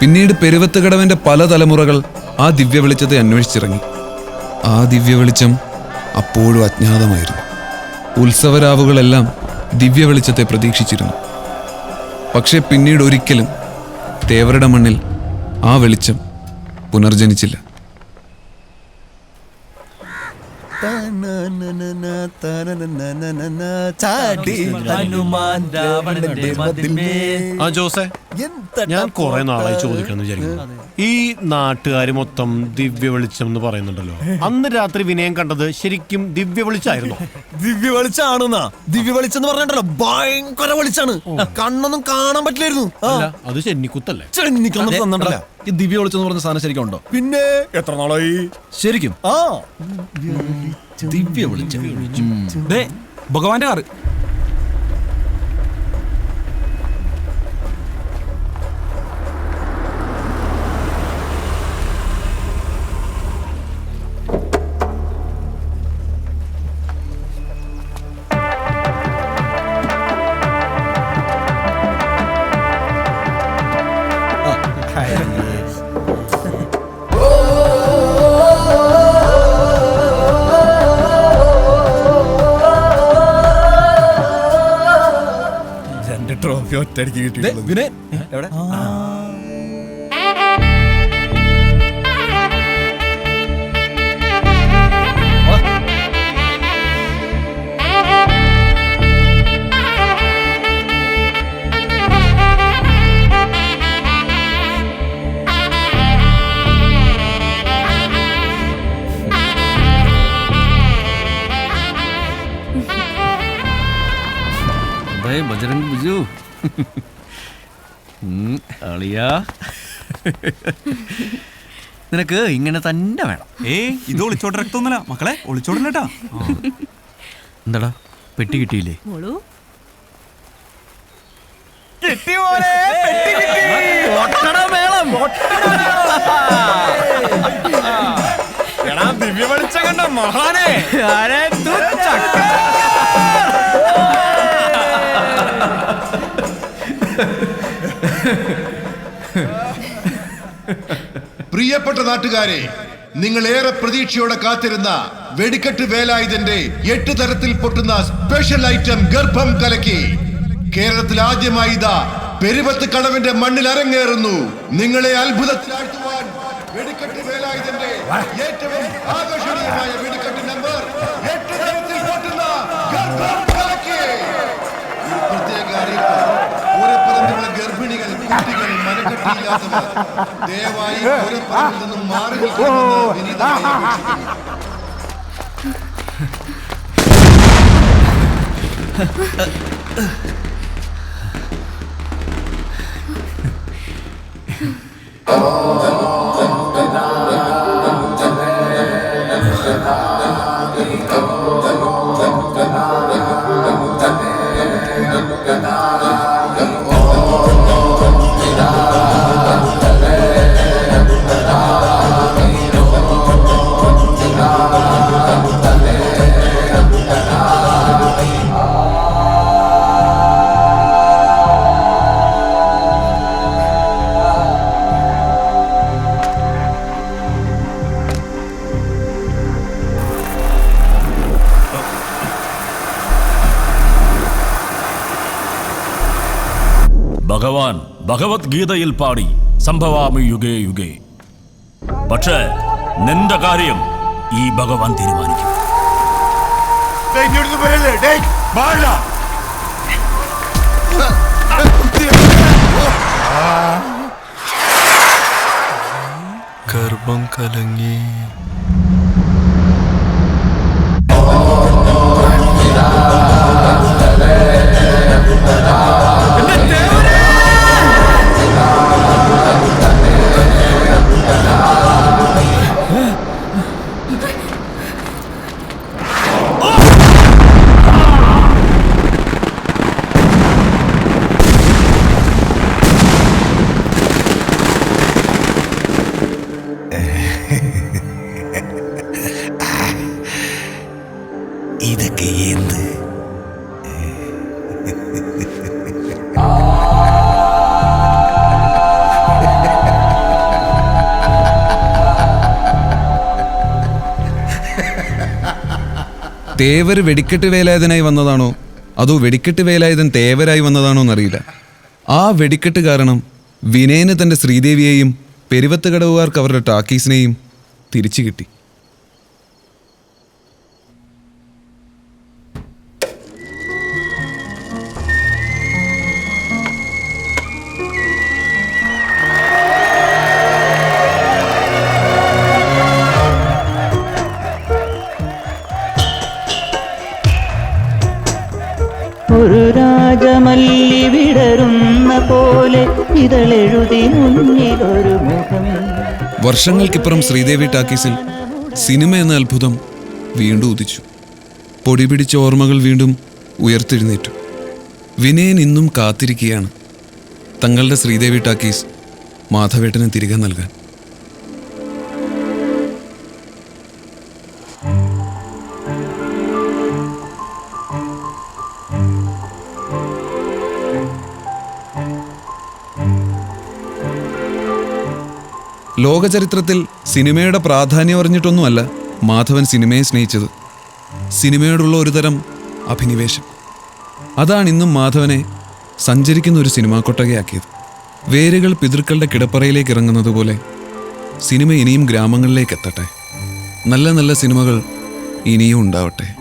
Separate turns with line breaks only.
പിന്നീട് പെരുവത്തുകടവന്റെ പല തലമുറകൾ ആ ദിവ്യ വെളിച്ചത്തെ അന്വേഷിച്ചിറങ്ങി. ആ ദിവ്യ വെളിച്ചം അപ്പോഴും അജ്ഞാതമായിരുന്നു. ഉത്സവരാവുകളെല്ലാം ദിവ്യ വെളിച്ചത്തെ പ്രതീക്ഷിച്ചിരുന്നു. പക്ഷെ പിന്നീട് ഒരിക്കലും തേവരുടെ മണ്ണിൽ ആ വെളിച്ചം പുനർജനിച്ചില്ല.
ചാടി
ഹനുമാൻ രാവണന്റെ മതിന്മേൽ.
ആ ജോസെ ഞാൻ കുറെ നാളായി ചോദിക്കണം വിചാരിക്കുന്നു. ഈ നാട്ടുകാര് മൊത്തം ദിവ്യ വെളിച്ചം എന്ന് പറയുന്നുണ്ടല്ലോ. അന്ന് രാത്രി വിനയം കണ്ടത് ശരിക്കും ദിവ്യ വെളിച്ചായിരുന്നു?
ദിവ്യ വെളിച്ചാണെന്നാ. ദിവ്യ വെളിച്ചം എന്ന് പറഞ്ഞിട്ടല്ലോ ഭയങ്കര വെളിച്ചാണ്. കണ്ണൊന്നും കാണാൻ പറ്റില്ലായിരുന്നു. ആ,
അല്ല അത് ചെന്നിക്കുത്തല്ലേ?
ചെന്നിക്കൊന്നും തന്നിട്ടല്ല.
ഈ ദിവ്യ വിളിച്ചെന്ന് പറഞ്ഞ സാധനം ശരിക്കും ഉണ്ടോ?
പിന്നെ എത്ര നാളായി?
ശരിക്കും?
ആ.
ദിവ്യ വിളിച്ചു. ഭഗവാന്റെ കാറ്.
ഒറ്റയടിക്ക്
ദേ,
കിട്ടി
വിനയ്. എവിടെ?
ബിജു. ഉം, അളിയാ നിനക്ക് ഇങ്ങനെ തന്നെ വേണം.
ഏ ഇത് ഒളിച്ചോട്ട് രക്തമൊന്നുമല്ല. മക്കളെ ഒളിച്ചോടില്ലട്ടാ?
എന്താടാ പെട്ടി കിട്ടിയില്ലേ?
മോളു.
ദിവ്യ വെളിച്ചം കണ്ട മഹാനെ.
പ്രിയപ്പെട്ട നാട്ടുകാരെ നിങ്ങൾ ഏറെ പ്രതീക്ഷയോടെ കാത്തിരുന്ന വെടിക്കെട്ട് വേലായുധന്റെ എട്ട് തരത്തിൽ പൊട്ടുന്ന സ്പെഷ്യൽ ഐറ്റം ഗർഭം കലക്കി കേരളത്തിൽ ആദ്യമായി ഇതാ പെരുവത്ത് കടവിന്റെ മണ്ണിൽ അരങ്ങേറുന്നു. നിങ്ങളെ അത്ഭുതത്തിലാഴ്ത്തുവാൻ വേലായുധന്റെ ഏറ്റവും നമ്പർ തരത്തിൽ പൊട്ടുന്ന ഗർഭം കലക്കി. പൂരപ്പറമ്പിലുള്ള ഗർഭിണികൾ കുട്ടികൾ ദയവായി നിന്നും മാറി നിൽക്കണമെന്ന്
ഭഗവാൻ ഭഗവത്ഗീതയിൽ പാടി സംഭവാമി യുഗേ യുഗേ. പക്ഷേ നിന്റെ കാര്യം ഈ ഭഗവാൻ തീരുമാനിക്കും.
ഗർഭം കലങ്ങി നിനക്ക് തേവർ വെടിക്കെട്ട് വേലായുധനായി വന്നതാണോ? അതോ വെടിക്കെട്ട് വേലായുധൻ തേവരായി വന്നതാണോ എന്നറിയില്ല. ആ വെടിക്കെട്ട് കാരണം വിനയന് തന്റെ ശ്രീദേവിയെയും പെരുവത്ത് കടവുകാർക്ക് അവരുടെ ടാക്കീസിനെയും തിരിച്ചു കിട്ടി.
ഒരു രാജമല്ലി വിടരുന്ന പോലെ ഇതളെഴുതി മുന്നിലൊരു മുഖം.
വർഷങ്ങൾക്കിപ്പുറം ശ്രീദേവി ടാക്കീസിൽ സിനിമ എന്ന അത്ഭുതം വീണ്ടും ഉദിച്ചു. പൊടി പിടിച്ച ഓർമ്മകൾ വീണ്ടും ഉയർത്തെഴുന്നേറ്റു. വിനയൻ ഇന്നും കാത്തിരിക്കുകയാണ്. തങ്ങളുടെ ശ്രീദേവി ടാക്കീസ് മാധവേട്ടന് തിരികെ നൽകാൻ. ലോകചരിത്രത്തിൽ സിനിമയുടെ പ്രാധാന്യം അറിഞ്ഞിട്ടൊന്നുമല്ല മാധവൻ സിനിമയെ സ്നേഹിച്ചത്. സിനിമയോടുള്ള ഒരുതരം അഭിനിവേശം. അതാണ് ഇന്നും മാധവനെ സഞ്ചരിക്കുന്ന ഒരു സിനിമാ കൊട്ടകയാക്കിയത്. വേരുകൾ പിതൃക്കളുടെ കിടപ്പറയിലേക്ക് ഇറങ്ങുന്നത് പോലെ സിനിമ ഇനിയും ഗ്രാമങ്ങളിലേക്ക് എത്തട്ടെ. നല്ല നല്ല സിനിമകൾ ഇനിയും ഉണ്ടാവട്ടെ.